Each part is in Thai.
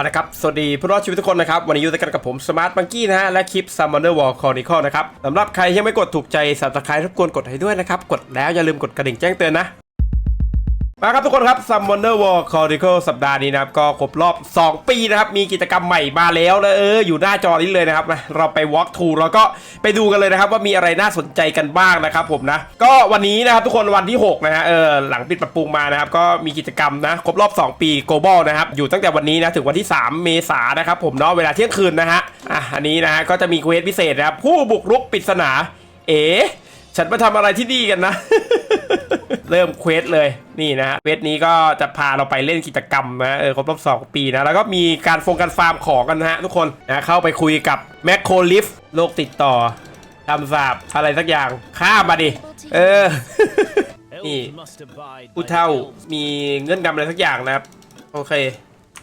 เอาละครับ สวัสดีผู้รอดชีวิตทุกคนนะครับ วันนี้อยู่ด้วยกันกับผมสมาร์ทบังกี้นะฮะ และคลิป Summoner War Chronicle นะครับสำหรับใครยังไม่กดถูกใจสับสไครต์รบกวนกดให้ด้วยนะครับ กดแล้วอย่าลืมกดกระดิ่งแจ้งเตือนนะ มาครับทุกคนครับ Summoner War Chronicle สัปดาห์นี้นะครับ ก็ครบรอบ 2 ปีนะครับ มีกิจกรรมใหม่มาแล้วนะเอออยู่หน้าจอนี้เลยนะครับนะเราไป walk through แล้วก็ไปดูกันเลยนะครับ ว่ามีอะไรน่าสนใจกันบ้างนะครับผมนะ ก็วันนี้นะครับทุกคนวันที่ 6 นะฮะเออหลังปิดปรับปรุงมานะครับ ก็มีกิจกรรมนะ ครบรอบ 2 ปี global นะครับ อยู่ตั้งแต่วันนี้นะถึงวันที่ 3 เมษายนนะครับผมเนาะเวลาเที่ยงคืนนะฮะอะอันนี้นะฮะก็จะมีเควสพิเศษนะครับผู้บุกรุกปริศนาเอ๋ ฉันมาทำอะไรที่นี่กันนะ เริ่มเควสเลยนี่นะฮะเควสนี้ก็จะพาเราไปเล่นกิจกรรมนะเออครบรอบสองปีนะ แล้วก็มีการฟงการฟาร์มของกันนะฮะทุกคนนะเข้าไปคุยกับแมคโครลิฟโรคติดต่อทำสาบอะไรสักอย่างข้ามมาดิ เออ นี่ผู้เท่ามีเงื่อนงำอะไรสักอย่างนะครับ โอเค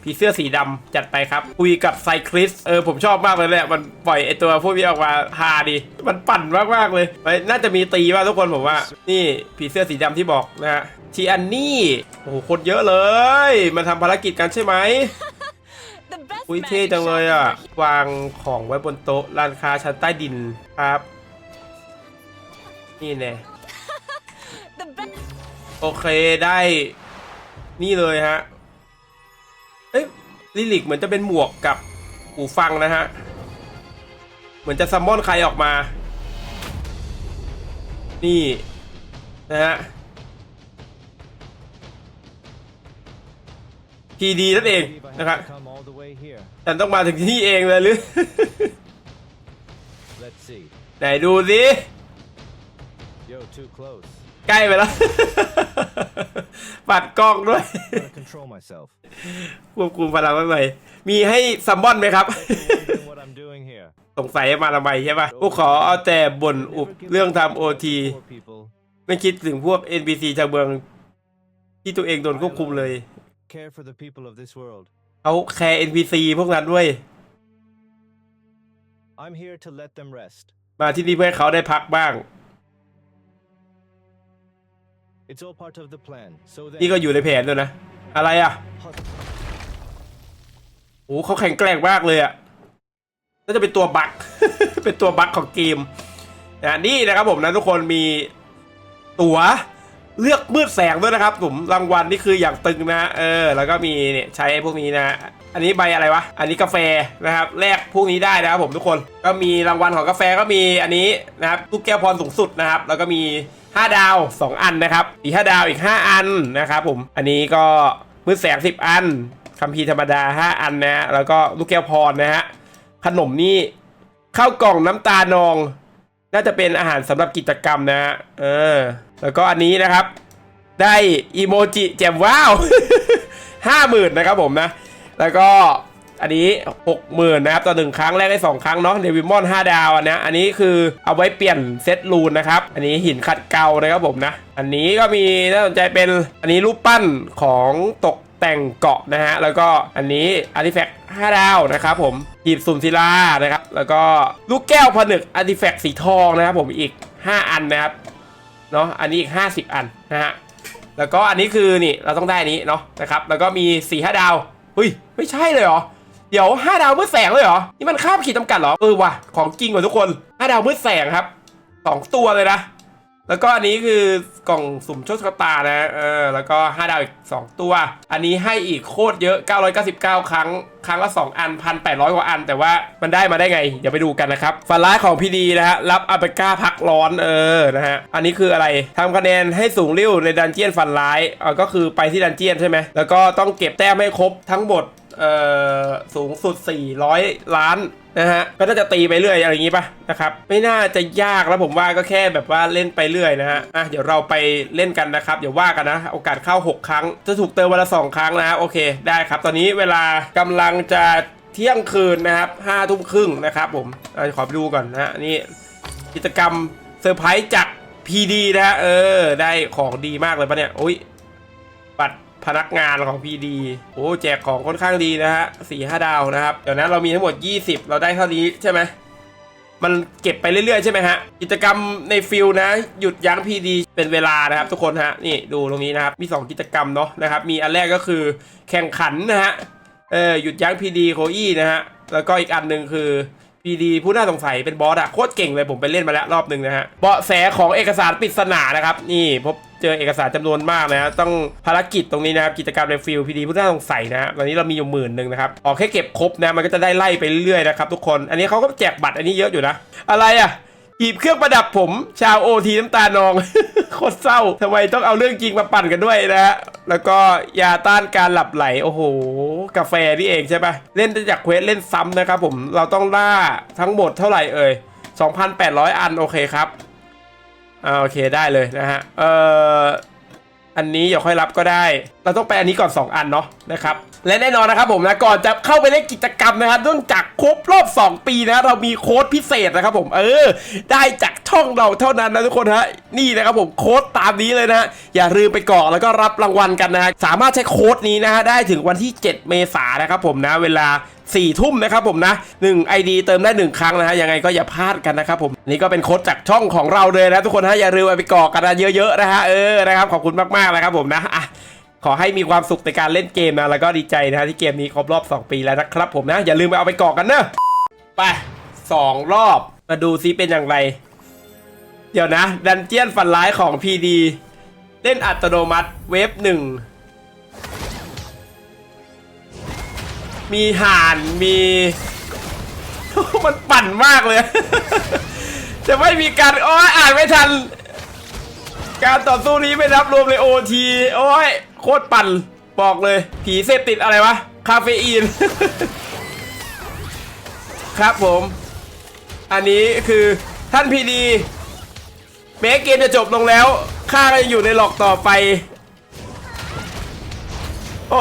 ผีเสื้อสีดำจัดไปครับ คุยกับไซคลิสเออผมชอบมากเลยแหละมันปล่อยไอตัวพวกนี้ออกมาฮาดี มันปั่นมากๆเลยมันน่าจะมีตีว่าทุกคนผมว่า นี่ผีเสื้อสีดำที่บอกนะฮะทีอันนี่โอ้โหคนเยอะเลยมาทำภารกิจกันใช่ไหมอุ้ยเท่จังเลยอะ วางของไว้บนโต๊ะร้านค้าชั้นใต้ดินครับ นี่แน่โอเคได้ นี่เลยฮะ เอ้ยลิลิกเหมือนจะเป็นหมวกกับหูฟังนะฮะ เหมือนจะซัมมอนใครออกมา นี่ นะฮะพีดีนั่นเองนะครับ Come all the way here. ฉันต้องมาถึงที่นี่เองเลยหรือ Let's see. ไหนดูสิ Yo, too close. ใกล้ไปแล้ว ปัดกล้องด้วย Gotta control myself. ควบคุมพลังไว้ไหมมีให้ซัมมอนไหมครับ Wondering what I'm doing here. สงสัยมาทำไมใช่ปะพวกขอเอาแต่บ่นอุบเรื่องทำโอที Poor people ไม่คิดถึงพวก NPC ชาวเมืองที่ตัวเองโดนควบคุมเลย care for the people of this world. เขาแคร์ NPC พวกนั้นด้วย I'm here to let them rest. มาที่นี่เพื่อให้เขาได้พักบ้าง It's all part of the plan. So นี่ก็อยู่ในแผนด้วยนะ อะไรอะโอ้เขาแข็งแกร่งมากเลยอะน่าจะเป็นตัวบั๊ก เป็นตัวบั๊กของเกมนะนี่นะครับผมนะทุกคนมีตั๋วเลือกมืดแสงด้วยนะครับผมรางวัลนี่คืออย่างตึงนะ เออ แล้วก็มีเนี่ยใช้พวกนี้นะ อันนี้ใบอะไรวะ อันนี้กาแฟนะครับแลกพวกนี้ได้นะครับผมทุกคน ก็มีรางวัลของกาแฟก็มีอันนี้นะครับลูกแก้วพรสูงสุดนะครับ แล้วก็มี 5 ดาว 2 อันนะครับ อีก 5 ดาวอีก 5 อันนะครับผม อันนี้ก็มืดแสง 10 อันคัมภีร์ธรรมดา 5 อันนะฮะแล้วก็ลูกแก้วพรนะฮะ ขนมนี่ข้าวกล่องน้ำตาลนอง น่าจะเป็นอาหารสำหรับกิจกรรมนะฮะ เออ แล้วก็อันนี้นะครับ ได้อีโมจิแจมว้าวห้าหมื่นนะครับผมนะ แล้วก็ อันนี้หกหมื่นนะครับต่อหนึ่งครั้งแรกได้สองครั้งเนาะเดวิมอนห้าดาวอันนี้อันนี้คือเอาไว้เปลี่ยนเซตรูนนะครับ อันนี้หินขัดเกลานะครับผมนะ อันนี้ก็มีน่าสนใจเป็นอันนี้รูปปั้นของตกแต่งเกาะนะฮะ แล้วก็อันนี้อาร์ติแฟกต์5ดาวนะครับผมหีบสุ่มศิลานะครับ แล้วก็ลูกแก้วผนึกอาร์ติแฟกต์สีทองนะครับผมอีก 5 อันนะครับเนาะอันนี้อีก 50 อันนะฮะแล้วก็อันนี้คือนี่เราต้องได้นนี้เนาะนะครับแล้วก็มี4ี่ห้าดาวเฮ้ยไม่ใช่เลยเหรอ เดี๋ยว 5 ดาวมืดแสงเลยเหรอ นี่มันข้ามขีดจำกัดเหรอ เออว่ะ ของจริงว่ะทุกคน 5 ดาวมืดแสงครับ 2 ตัวเลยนะ แล้วก็อันนี้คือกล่องสุ่มโชคชะตานะ เออ แล้วก็ 5 ดาวอีก 2 ตัว อันนี้ให้อีกโคตรเยอะ 999 ครั้ง ครั้งละ 2 อัน 1,800 กว่าอัน แต่ว่ามันได้มาได้ไง เดี๋ยวไปดูกันนะครับฝันร้ายของพีดีนะฮะ รับอาเปก้าพักร้อน เออ นะฮะ อันนี้คืออะไรทำคะแนนให้สูงริ้วในดันเจียนฝันร้ายเออก็คือไปที่ดันเจียนใช่ไหมแล้วก็ต้องเก็บแต้มให้ครบทั้งหมด เอ่อสูงสุด 400 ล้านนะฮะก็น่าจะตีไปเรื่อยอะไรอย่างงี้ป่ะนะครับไม่น่าจะยากแล้วผมว่าก็แค่แบบว่าเล่นไปเรื่อยนะฮะอะเดี๋ยวเราไปเล่นกันนะครับเดี๋ยวว่ากันนะ โอกาสเข้า 6 ครั้ง จะถูกเติมวันละ 2 ครั้งนะโอเคได้ครับ ตอนนี้เวลากำลังจะเที่ยงคืนนะครับห้าทุ่มครึ่งนะครับผมอขอไปดูก่อนนะฮะนี่กิจกรรมเซอร์ไพรส์จาก PD นะฮะเออได้ของดีมากเลยปะเนี่ยโอ้ยบัตร พนักงานของ PD โอ้แจกของค่อนข้างดีนะฮะสี่ห้าดาวนะครับ เดี๋ยวนะเรามีทั้งหมด 20 เราได้เท่านี้ใช่ไหมมันเก็บไปเรื่อยๆใช่ไหมฮะ กิจกรรมในฟิลนะ หยุดยั้ง PD เป็นเวลานะครับทุกคนฮะ นี่ดูตรงนี้นะครับ มี 2 กิจกรรมเนาะนะครับ มีอันแรกก็คือแข่งขันนะฮะ เออหยุดยั้งพีดีโคอี้นะฮะ แล้วก็อีกอันหนึ่งคือพีดีผู้น่าสงสัยเป็นบอสอะโคตรเก่งเลยผมไปเล่นมาแล้วรอบหนึ่งนะฮะ เบาะแสของเอกสารปริศนานะครับ นี่พบ เจอเอกสารจำนวนมากนะต้องภารกิจตรงนี้นะครับกิจกรรมในฟิลพีดีผู้น่าสงสัยนะฮะตอนนี้เรามีอยู่หมื่นหนึ่งนะครับออกแค่เก็บครบนะมันก็จะได้ไล่ไปเรื่อยๆนะครับทุกคนอันนี้เขาก็แจกบัตรอันนี้เยอะอยู่นะ อะไรอะหีบเครื่องประดับผม ชาวโอทีน้ำตานองโคตรเศร้าทำไมต้องเอาเรื่องจริงมาปั่นกันด้วยนะฮะแล้วก็ยาต้านการหลับไหล โอ้โห กาแฟนี่เองใช่ปะเล่นจากเควสเล่นซ้ำนะครับผมเราต้องล่าทั้งหมดเท่าไหร่เอ่ย2,800 อันโอเคครับ อ่าโอเคได้เลยนะฮะเอ่ออันนี้อย่าค่อยรับก็ได้ เราต้องไปอันนี้ก่อน 2 อันเนาะนะครับ และแน่นอนนะครับผมนะก่อนจะเข้าไปเล่นกิจกรรมนะครับเนื่องจากครบรอบ 2 ปีนะเรามีโค้ดพิเศษนะครับผมเออ ได้จากช่องเราเท่านั้นนะทุกคนฮะนี่นะครับผมโค้ดตามนี้เลยนะฮะอย่าลืมไปกรอกแล้วก็รับรางวัลกันนะฮะสามารถใช้โค้ดนี้นะฮะได้ถึงวันที่ 7 เมษายนนะครับผมนะเวลาสี่ทุ่มนะครับผมนะ1 ID เติมได้1ครั้งนะฮะยังไงก็อย่าพลาดกันนะครับผมนี่ก็เป็นโค้ดจากช่องของเราเลยนะทุกคนฮะอย่าลืมไปกรอกกันเยอะๆนะฮะเออนะครับขอบคุณมากๆนะครับผมนะอะ ขอให้มีความสุขในการเล่นเกมนะ แล้วก็ดีใจนะที่เกมนี้ครบรอบ 2 ปีแล้วนะครับผมนะ อย่าลืมไปเอาไปกรอกกันเนอะไปสองรอบมาดูซิเป็นอย่างไร เดี๋ยวนะ ดันเจียนฝันร้ายของ PD เล่นอัตโนมัติเวฟหนึ่งมีห่านมี มันปั่นมากเลย จะไม่มีการโอ้ยอ่านไม่ทัน การต่อสู้นี้ไม่นับรวมเลยโอทีโอ้ย โคตรปั่นบอกเลย ผีเสพติดอะไรวะ คาเฟอีน ครับผม อันนี้คือท่านพีดีแม้เกมจะจบลงแล้วข้าก็ยังอยู่ในหลอกต่อไป โอ้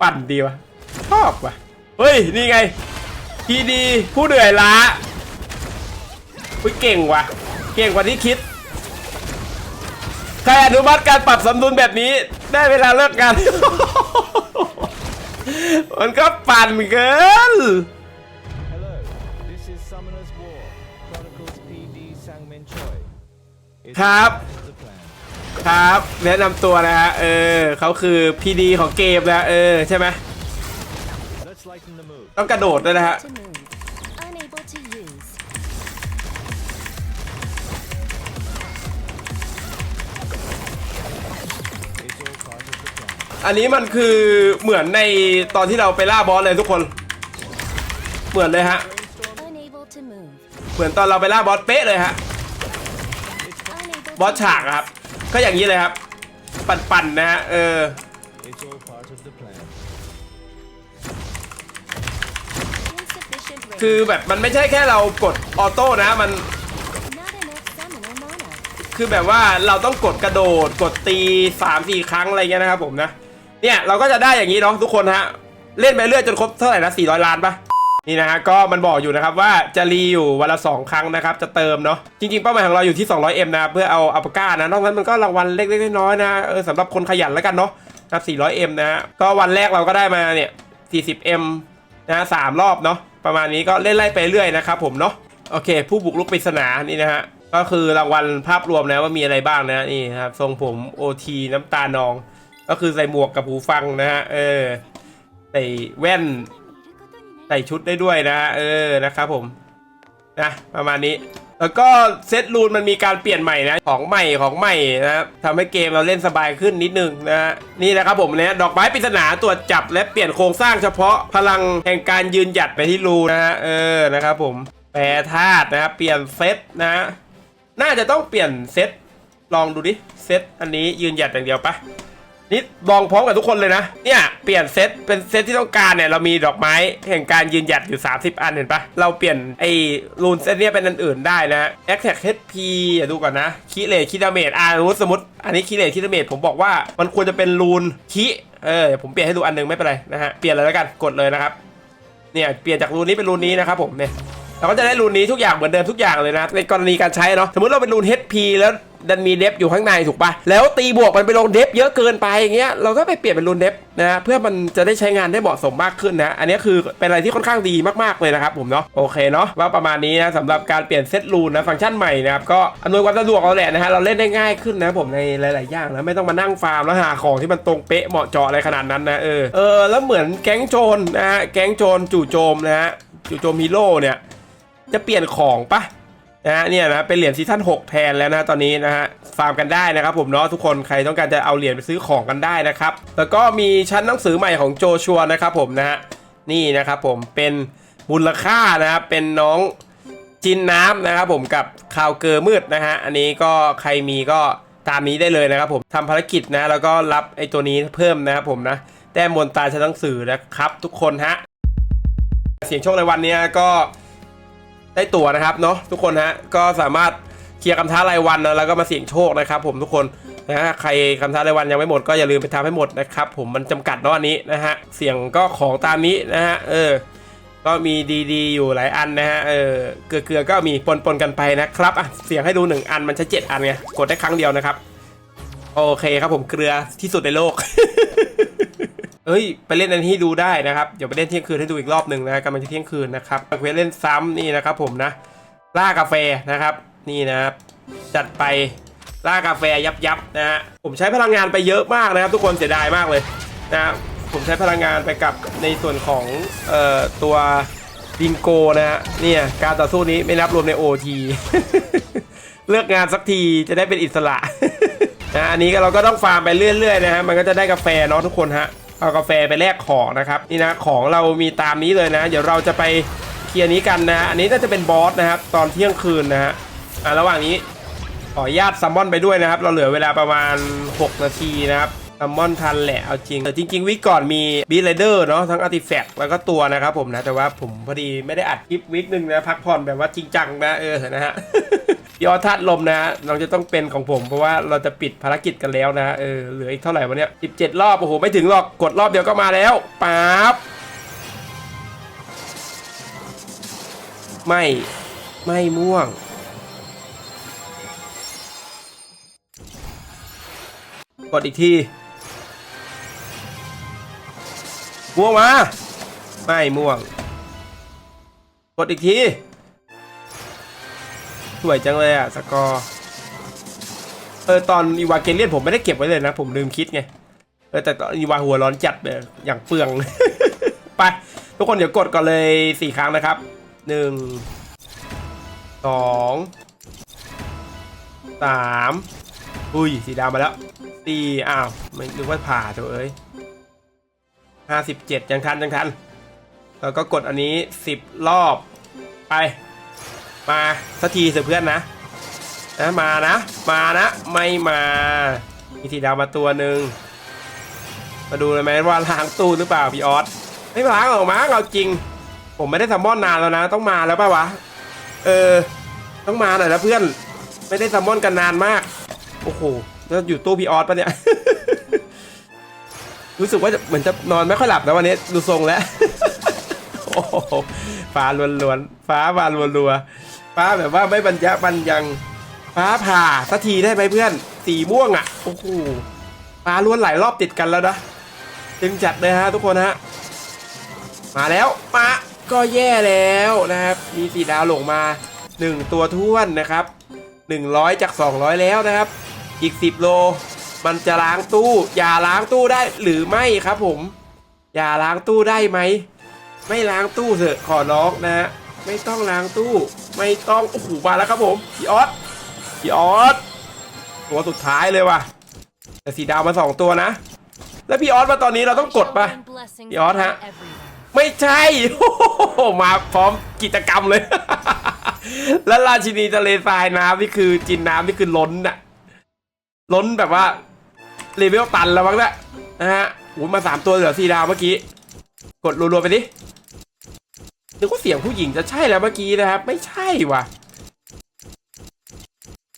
ปั่นดีวะชอบวะเฮ้ย นี่ไง พีดีผู้เหนื่อยล้าอุ้ยเก่งวะเก่งกว่าที่คิด ใครอนุมัติการปรับสมดุลแบบนี้ ได้เวลาเลิกงาน มันก็ปั่นเกิน Hello, this is Summoner's War. Chronicles PD Sangmin Choi. It's ครับ all part of the plan. ครับ แนะนำตัวนะฮะ เออเขาคือพีดีของเกมนะ เออ ใช่ไหม Let's lighten the mood. ต้องกระโดดด้วยนะฮะ to move. อันนี้มันคือเหมือนในตอนที่เราไปล่าบอสเลยทุกคน เหมือนเลยฮะ Unable to move. เหมือนตอนเราไปล่าบอสเป๊ะเลยฮะ Unable บอส to ฉากอะครับ ก็อย่างนี้เลยครับ ปั่นๆนะฮะ เออ It's all part of the plan. insufficient range. คือแบบมันไม่ใช่แค่เรากดออโต้นะมัน Not enough summoner mana. คือแบบว่าเราต้องกดกระโดดกดตี3ามสี่ครั้งอะไรเงี้ยนะครับผมนะ เนี่ยเราก็จะได้อย่างนี้เนาะทุกคนฮะ เล่นไปเรื่อยจนครบเท่าไหร่นะ400 ล้านปะนี่นะฮะก็มันบอกอยู่นะครับว่าจะรีอยู่วันละ2ครั้งนะครับจะเติมเนาะจริงๆเป้าหมายของเราอยู่ที่ 200M นะเพื่อเอาอัปก้านะนอกนั้นมันก็รางวัลเล็กๆน้อยๆนะเออสำหรับคนขยันแล้วกันเนาะครับ 400M นะฮะก็วันแรกเราก็ได้มาเนี่ย 40M นะสามรอบเนาะประมาณนี้ก็เล่นไล่ไปเรื่อยนะครับผมเนาะโอเค ผู้บุกรุกปริศนานี่นะฮะก็คือรางวัลภาพรวมนะว่ามีอะไรบ้างนะนี่ครับทรงผม OT น้ำตาลอง ก็คือใส่หมวกกับหูฟังนะฮะเออใส่แว่น ใส่ชุดได้ด้วยนะเออนะครับผมนะประมาณนี้ แล้วก็เซตรูนมันมีการเปลี่ยนใหม่นะของใหม่ของใหม่นะครับทำให้เกมเราเล่นสบายขึ้นนิดนึงนะฮะนี่นะครับผมเนี่ยดอกไม้ปริศนาตรวจจับและเปลี่ยนโครงสร้างเฉพาะพลังแห่งการยืนหยัดไปที่รูนะฮะเออนะครับผมแปรธาตุนะครับเปลี่ยนเซตนะฮะน่าจะต้องเปลี่ยนเซตลองดูดิเซตอันนี้ยืนหยัดอย่างเดียวปะ นี่ลองพร้อมกับทุกคนเลยนะ เนี่ยเปลี่ยนเซตเป็นเซตที่ต้องการเนี่ยเรามีดอกไม้แห่งการยืนหยัดอยู่ 30 อันเห็นปะเราเปลี่ยนไอ้รูนเซตเนี้ยเป็นอันอื่นได้นะแอคแท็กเฮดพีดูก่อนนะคิเลคิดาเมจอ่าสมมติสมมติอันนี้คิเลคิดาเมจผมบอกว่ามันควรจะเป็นรูนคิเออผมเปลี่ยนให้ดูอันหนึงไม่เป็นไรนะฮะเปลี่ยนเลยแล้วกันกดเลยนะครับเนี่ยเปลี่ยนจากรูนนี้เป็นรูนนี้นะครับผมเนี่ย เราก็จะได้รูนนี้ทุกอย่างเหมือนเดิมทุกอย่างเลยนะ ในกรณีการใช้เนาะสมมติเราเป็นรูน HP แล้วดันมีเดฟอยู่ข้างในถูกปะแล้วตีบวกมันไปลงเดฟเยอะเกินไปอย่างเงี้ยเราก็ไปเปลี่ยนเป็นรูนเดฟนะฮะเพื่อมันจะได้ใช้งานได้เหมาะสมมากขึ้นนะ อันนี้คือเป็นอะไรที่ค่อนข้างดีมากๆเลยนะครับผมเนาะโอเคเนาะว่าประมาณนี้นะสำหรับการเปลี่ยนเซตรูนนะฟังก์ชันใหม่นะครับก็อำนวยความสะดวกเราแหละนะฮะเราเล่นได้ง่ายขึ้นนะผมในหลายๆอย่างนะไม่ต้องมานั่งฟาร์มแล้วหาของที่มันตรงเป๊ะเหมาะเจาะอะไรขนาดนั้นนะเออเออแล้วเหมือนแก๊งโจรนะฮะแก๊งโจรจู่โจมนะฮะจู่โจมฮีโร่เนี่ย จะเปลี่ยนของปะนะฮะเนี่ยนะเป็นเหรียญซีซั่น6 แทนแล้วนะตอนนี้นะฮะฟาร์มกันได้นะครับผมเนาะทุกคนใครต้องการจะเอาเหรียญไปซื้อของกันได้นะครับแล้วก็มีชั้นหนังสือใหม่ของโจชัวนะครับผมนะฮะนี่นะครับผมเป็นมูลค่านะครับเป็นน้องจินน้ำนะครับผมกับข่าวเกอมืดนะฮะอันนี้ก็ใครมีก็ตามนี้ได้เลยนะครับผมทำภารกิจนะแล้วก็รับไอ้ตัวนี้เพิ่มนะครับผมนะแต้มมนตาชั้นหนังสือนะครับทุกคนฮะเสียงโชคในวันนี้ก็ ได้ตั๋วนะครับเนาะทุกคนฮะก็สามารถเคลียร์คำท้ารายวันนะแล้วก็มาเสี่ยงโชคนะครับ ผมทุกคนนะฮะใครคำท้ารายวันยังไม่หมดก็อย่าลืมไปทำให้หมดนะครับผมมันจำกัดเนาะอันนี้นะฮะเสี่ยงก็ของตามนี้นะฮะเออก็มีดีๆ อยู่หลายอันนะฮะเออเกลือๆก็มีปนๆกันไปนะครับอะเสี่ยงให้ดูหนึ่งอันมันใช้เจ็ดอันไงกดได้ครั้งเดียวนะครับ โอเคครับผมเกลือที่สุดในโลก เอ้ย ไปเล่นอันที่ดูได้นะครับ เดี๋ยวไปเล่นเที่ยงคืนให้ดูอีกรอบหนึ่งนะกำลังจะเที่ยงคืนนะครับเควสเล่นซ้ำนี่นะครับผมนะ ล่ากาแฟนะครับ นี่นะครับ จัดไปล่ากาแฟยับยับนะฮะ ผมใช้พลังงานไปเยอะมากนะครับ ทุกคนเสียดายมากเลยนะผมใช้พลังงานไปกับในส่วนของเอ่อตัวบิงโกนะฮะ เนี่ยการต่อสู้นี้ไม่นับรวมใน OT เลือกงานสักทีจะได้เป็นอิสระนะอันนี้ก็เราก็ต้องฟาร์มไปเรื่อยๆนะฮะ มันก็จะได้กาแฟเนาะทุกคนฮะ เอากาแฟไปแลกของนะครับนี่นะของเรามีตามนี้เลยนะ เดี๋ยวเราจะไปเคลียร์นี้กันนะอันนี้น่าจะเป็นบอสนะครับตอนเที่ยงคืนนะฮะอะระหว่างนี้ขออนุญาตซัมมอนไปด้วยนะครับ เราเหลือเวลาประมาณ 6 นาทีนะครับ ซัมมอนทันแหละเอาจริงแต่จริง ๆ วิกก่อนมีบีเลเดอร์เนาะทั้งอาร์ติแฟกต์แล้วก็ตัวนะครับผมนะ แต่ว่าผมพอดีไม่ได้อัดคลิปวิกหนึ่งนะพักผ่อนแบบว่าจริงจังนะเออนะฮะยอดทัดลมนะฮะน้องจะต้องเป็นของผมเพราะว่าเราจะปิดภารกิจกันแล้วนะเออเหลืออีกเท่าไหร่วะเนี่ย17 รอบโอ้โหไม่ถึงหรอกกดรอบเดียวก็มาแล้วป๊าบไม่ไม่ม่วงกดอีกที ม่วงมา ไม่ม่วง กดอีกที สวยจังเลยอะสกอร์ เออตอนอีวาเกเลียนผมไม่ได้เก็บไว้เลยนะ ผมลืมคิดไง เออแต่ตอนอีวาหัวร้อนจัดเลยอย่างเปลือง ไป ทุกคนเดี๋ยวกดก่อนเลยสี่ครั้งนะครับ หนึ่ง สอง สาม อุ้ยสีดำมาแล้วสี่อ้าว ไม่นึกว่าผ่าเถอะเอ้ย ห้าสิบเจ็ดยังทันยังทัน แล้วก็กดอันนี้สิบรอบ ไป มาสักทีเถอเพื่อนนะนะมานะ มานะ ไม่มามีสีดาวมาตัวหนึ่งมาดูเลยไหมว่าล้างตู้หรือเปล่าพี่ออสไม่ล้างหรอกมั้งเอาจริง ผมไม่ได้ทำมอนนานแล้วนะ ต้องมาแล้วป่าวะ เออ ต้องมาหน่อยนะเพื่อน ไม่ได้ซัมมอนกันนานมาก โอ้โหแล้วอยู่ตู้พี่ออสปะเนี่ย รู้สึกว่าจะเหมือนจะนอนไม่ค่อยหลับนะวันนี้ดูทรงแล้วโอ้โหฟ้าล้วนๆฟ้าบานรัวๆฟ้าแบบว่าไม่บรรยะบรรยังฟ้าผ่าสักทีได้ไหมเพื่อน สีม่วงอะโอ้โหฟ้าล้วนหลายรอบติดกันแล้วนะจึงจัดเลยฮะทุกคนฮะมาแล้วมาก็แย่แล้วนะครับ มีสีดาวหลงมา 1 ตัวท้วนนะครับ 100 จาก 200 แล้วนะครับ อีก 10 โล มันจะล้างตู้ อย่าล้างตู้ได้หรือไม่ครับผม อย่าล้างตู้ได้ไหม ไม่ล้างตู้เถอะขอร้องนะฮะไม่ต้องล้างตู้ ไม่ต้อง โอ้โห มาแล้วครับผมพี่ออสพี่ออสตัวสุดท้ายเลยว่ะ แต่สีดาวมาสองตัวนะ แล้วพี่ออสมาตอนนี้เราต้องกดปะ Shall rain blessings Yard, upon huh? everyone. ไม่ใช่โอ้โหมาพร้อมกิจกรรมเลย แล้วราชินีทะเลทรายน้ำนี่คือจินน้ำนี่คือล้นอะล้นแบบว่า เลเวลตันแล้วมั้งเนี่ยนะฮะโอ้โหมาสามตัวเหลือสี่ดาวเมื่อกี้ กดรัวๆไปดินึกว่าเสียงผู้หญิงจะใช่แล้วเมื่อกี้นะครับ ไม่ใช่ว่ะ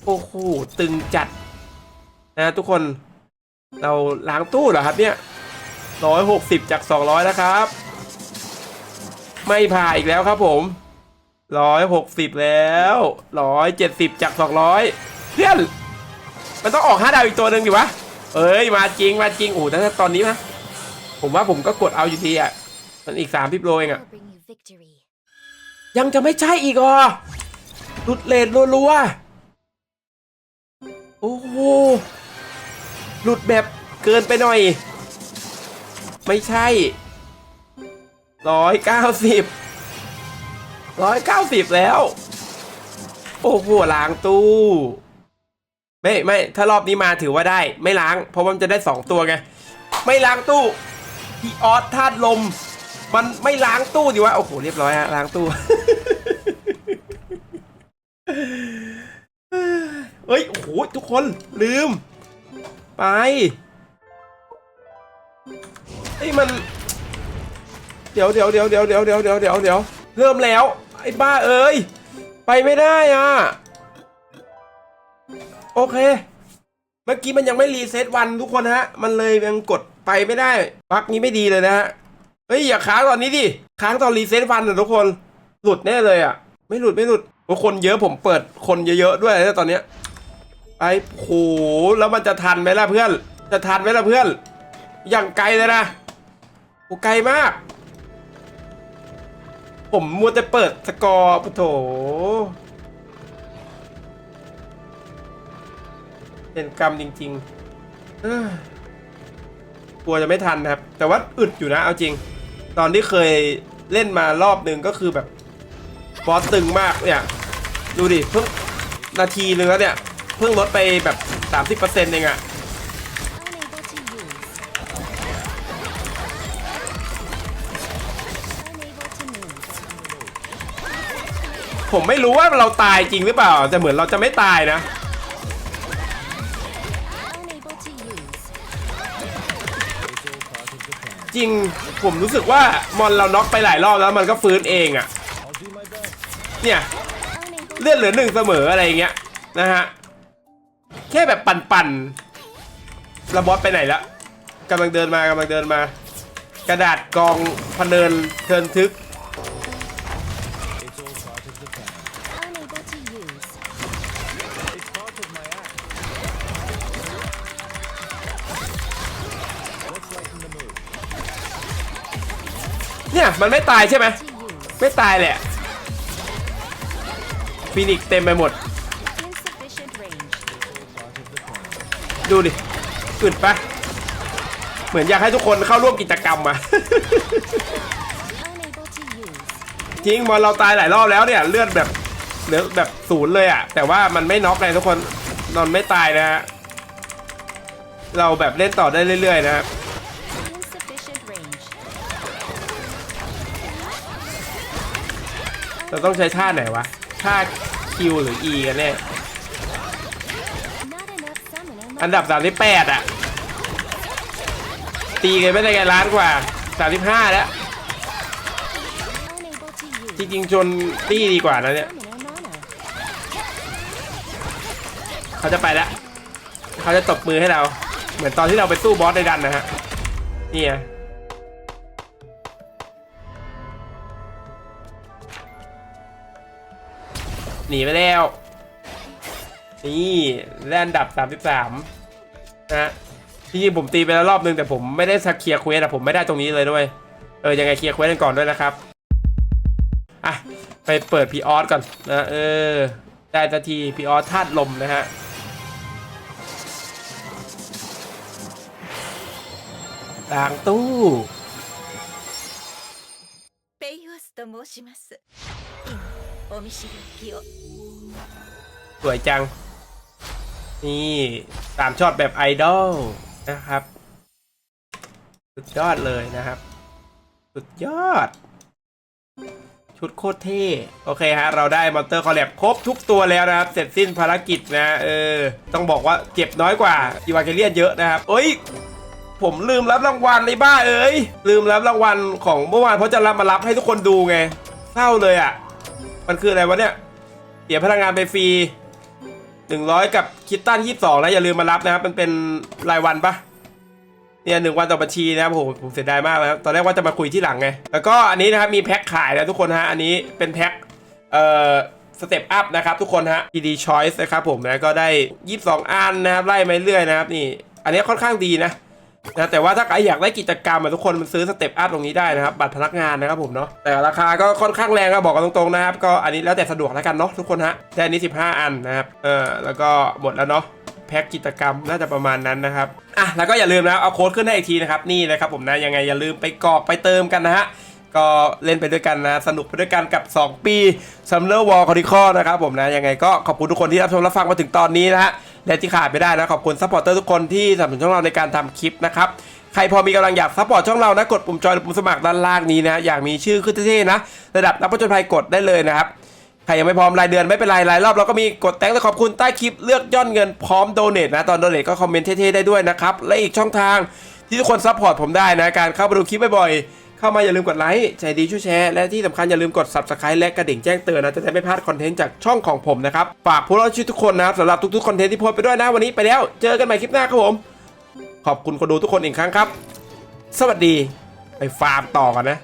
โอ้โห ตึงจัด นะทุกคน เราล้างตู้เหรอครับเนี่ยร้อยหกสิบจากสองร้อยนะครับ ไม่ผ่าอีกแล้วครับผมร้อยหกสิบแล้วร้อยเจ็ดสิบจากสองร้อยเพื่อน มันต้องออกห้าดาวอีกตัวหนึ่งดิวะ เอ้ยมาจริงมาจริงโอ้แต่ถ้าตอนนี้นะผมว่าผมก็กดเอาอยู่ดีอะมันอีกสามพิบโลเองอะยังจะไม่ใช่อีกเหรอหลุดเลนรัวๆโอ้โหหลุดแบบเกินไปหน่อย ไม่ใช่ร้อยเก้าสิบร้อยเก้าสิบแล้ว โอ้โหล้างตู้ ไม่ไม่ถ้ารอบนี้มาถือว่าได้ไม่ล้าง เพราะว่ามันจะได้สองตัวไง ไม่ล้างตู้พี่ออสธาตุลม มันไม่ล้างตู้ดิวะโอ้โหเรียบร้อยฮะล้างตู้เฮ้ยโอ้โหทุกคนลืม ไปเฮ้มัน เดี๋ยวเดี๋ยวเดี๋ยวเดี๋ยวเดี๋ยวเดี๋ยวเดี๋ยวเดี๋ยวเริ่มแล้ว ไอ้บ้าเอ้ยไปไม่ได้อะ โอเค เมื่อกี้มันยังไม่รีเซ็ตวันทุกคนฮะ มันเลยยังกดไปไม่ได้บั๊กนี้ไม่ดีเลยนะฮะ เฮ้ยอย่าค้างตอนนี้ดิ ค้างตอนรีเซ็ตวันนะทุกคน หลุดแน่เลยอะ ไม่หลุดไม่หลุดโอ้คนเยอะผมเปิดคนเยอะๆด้วยนะตอนเนี้ยไอ้โหแล้วมันจะทันไหมล่ะเพื่อน จะทันไหมล่ะเพื่อน อย่างไกลเลยนะโอ้ไกลมาก ผมมัวแต่เปิดสกอร์ปะโถ เป็นกรรมจริงๆกลัวจะไม่ทันนะครับ แต่ว่าอึดอยู่นะ เอาจริง ตอนที่เคยเล่นมารอบหนึ่งก็คือแบบบอสตึงมากเนี่ย ดูดิเพิ่งนาทีนึงแล้วเนี่ย เพิ่งลดไปแบบ 30%เองอะผมไม่รู้ว่าเราตายจริงหรือเปล่า แต่เหมือนเราจะไม่ตายนะ จริงผมรู้สึกว่ามอนเราน็อกไปหลายรอบแล้วมันก็ฟื้นเองอะเนี่ยเลือดเหลือหนึ่งเสมออะไรเงี้ยนะฮะแค่แบบปั่นๆแล้วบอสไปไหนละกำลังเดินมากำลังเดินมา กระดาษกองพเนินเทินทึก เนี่ยมันไม่ตายใช่ไหมไม่ตายแหละฟินิกซ์เต็มไปหมด ดูดิอึดปะเหมือนอยากให้ทุกคนเข้าร่วมกิจกรรมอะจริงมอนเราตายหลายรอบแล้วเนี่ยเลือดแบบเหลือแบบศูนย์เลยอะแต่ว่ามันไม่น็อกเลยทุกคนนอนไม่ตายนะฮะเราแบบเล่นต่อได้เรื่อยๆนะครับ เราต้องใช้ท่าไหนวะ ท่า Q หรือ E กันแน่ Not enough summoner อันดับ38อะตีกันไม่ได้ไงล้านกว่า35แล้ว Unable to use. จริงๆชนตีดีกว่านะเนี่ย เขาจะไปแล้ว เขาจะตบมือให้เรา เหมือนตอนที่เราไปสู้บอสในดันนะฮะนี่ไง หนีไปแล้ว นี่แล่นอันดับ 33 นะฮะจริงๆผมตีไปแล้วรอบนึง แต่ผมไม่ได้สักเคลียร์เควสอะผมไม่ได้ตรงนี้เลยด้วย เออ ยังไงเคลียร์เควสกันก่อนด้วยนะครับ อ่ะ ไปเปิดพีออสก่อนนะเออ ได้สักทีพีออสธาตุลมนะฮะ ล้างตู้ ペイオスと申します。 今お見知りおきを。 สวยจัง นี่สามช็อตแบบไอดอลนะครับ สุดยอดเลยนะครับ สุดยอด ชุดโคตรเท่ โอเคฮะ เราได้มอนเตอร์คอลแลบครบทุกตัวแล้วนะครับ เสร็จสิ้นภารกิจนะ เออ ต้องบอกว่าเจ็บน้อยกว่าอีวาเกเลียนเยอะนะครับเอ้ย ผมลืมรับรางวัลในบ้าเอ้ย ลืมรับรางวัลของเมื่อวานเพราะจะรับมารับให้ทุกคนดูไงเศร้าเลยอ่ะ มันคืออะไรวะเนี่ยเสียพลังงานไปฟรีหนึ่งร้อยกับคิตตันยี่สองนะอย่าลืมมารับนะครับ มันเป็นรายวันปะเนี่ยหนึ่งวันต่อบัญชีนะครับผมผมเสียดายมากนะครับตอนแรกว่าจะมาคุยที่หลังไง แล้วก็อันนี้นะครับมีแพ็คขายนะทุกคนฮะอันนี้เป็นแพ็คเอ่อสเต็ปอัพนะครับทุกคนฮะ PD Choice นะครับผมนะก็ได้ 22 อันนะครับไล่มาเรื่อยนะครับนี่ อันนี้ค่อนข้างดีนะ นะแต่ว่าถ้าใครอยากได้กิจกรรมอะทุกคนมันซื้อสเต็ปอัพตรงนี้ได้นะครับบัตรพนักงานนะครับผมเนาะแต่ราคาก็ค่อนข้างแรงก็บอกกันตรงๆนะครับก็อันนี้แล้วแต่สะดวกแล้วกันเนาะทุกคนฮะแต่อันนี้ 15 อันนะครับเออแล้วก็หมดแล้วเนาะแพ็กกิจกรรมน่าจะประมาณนั้นนะครับอะแล้วก็อย่าลืมนะเอาโค้ดขึ้นให้อีกทีนะครับนี่นะครับผมนะยังไงอย่าลืมไปกรอกไปเติมกันนะฮะก็เล่นไปด้วยกันนะ สนุกไปด้วยกันกับ 2 ปี Summer War Chronicle นะครับผมนะยังไงก็ขอบคุณทุกคนที่รับชมรับฟังมาถึงตอนนี้นะฮะ และที่ขาดไม่ได้นะขอบคุณซัพพอร์เตอร์ทุกคนที่สนับสนุนช่องเราในการทำคลิปนะครับใครพอมีกำลังอยากซัพพอร์ตช่องเรานะกดปุ่มจอยหรือปุ่มสมัครด้านล่างนี้นะอยากมีชื่อขึ้นเท่ๆนะ ระดับนักผจญภัยกดได้เลยนะครับใครยังไม่พร้อมรายเดือนไม่เป็นไรรายรอบเราก็มีกดแตงและขอบคุณใต้คลิปเลือกย่อนเงินพร้อมโดเนทนะตอนโดเนทก็คอมเมนต์เท่ๆได้ด้วยนะครับและอีกช่องทางที่ทุกคนซัพพอร์ตผมได้นะการเข้าไปดูคลิปบ่อย เข้ามาอย่าลืมกดไลค์ใจดีช่วยแชร์ และที่สำคัญอย่าลืมกด subscribe และกระดิ่งแจ้งเตือนนะจะได้ไม่พลาดคอนเทนต์จากช่องของผมนะครับ ฝากพวกเราชีวิตทุกคนนะครับสำหรับทุกๆคอนเทนต์ที่โพสต์ไปด้วยนะวันนี้ไปแล้ว เจอกันใหม่คลิปหน้าครับผม ขอบคุณคนดูทุกคนอีกครั้งครับ สวัสดีไปฟาร์มต่อกันนะ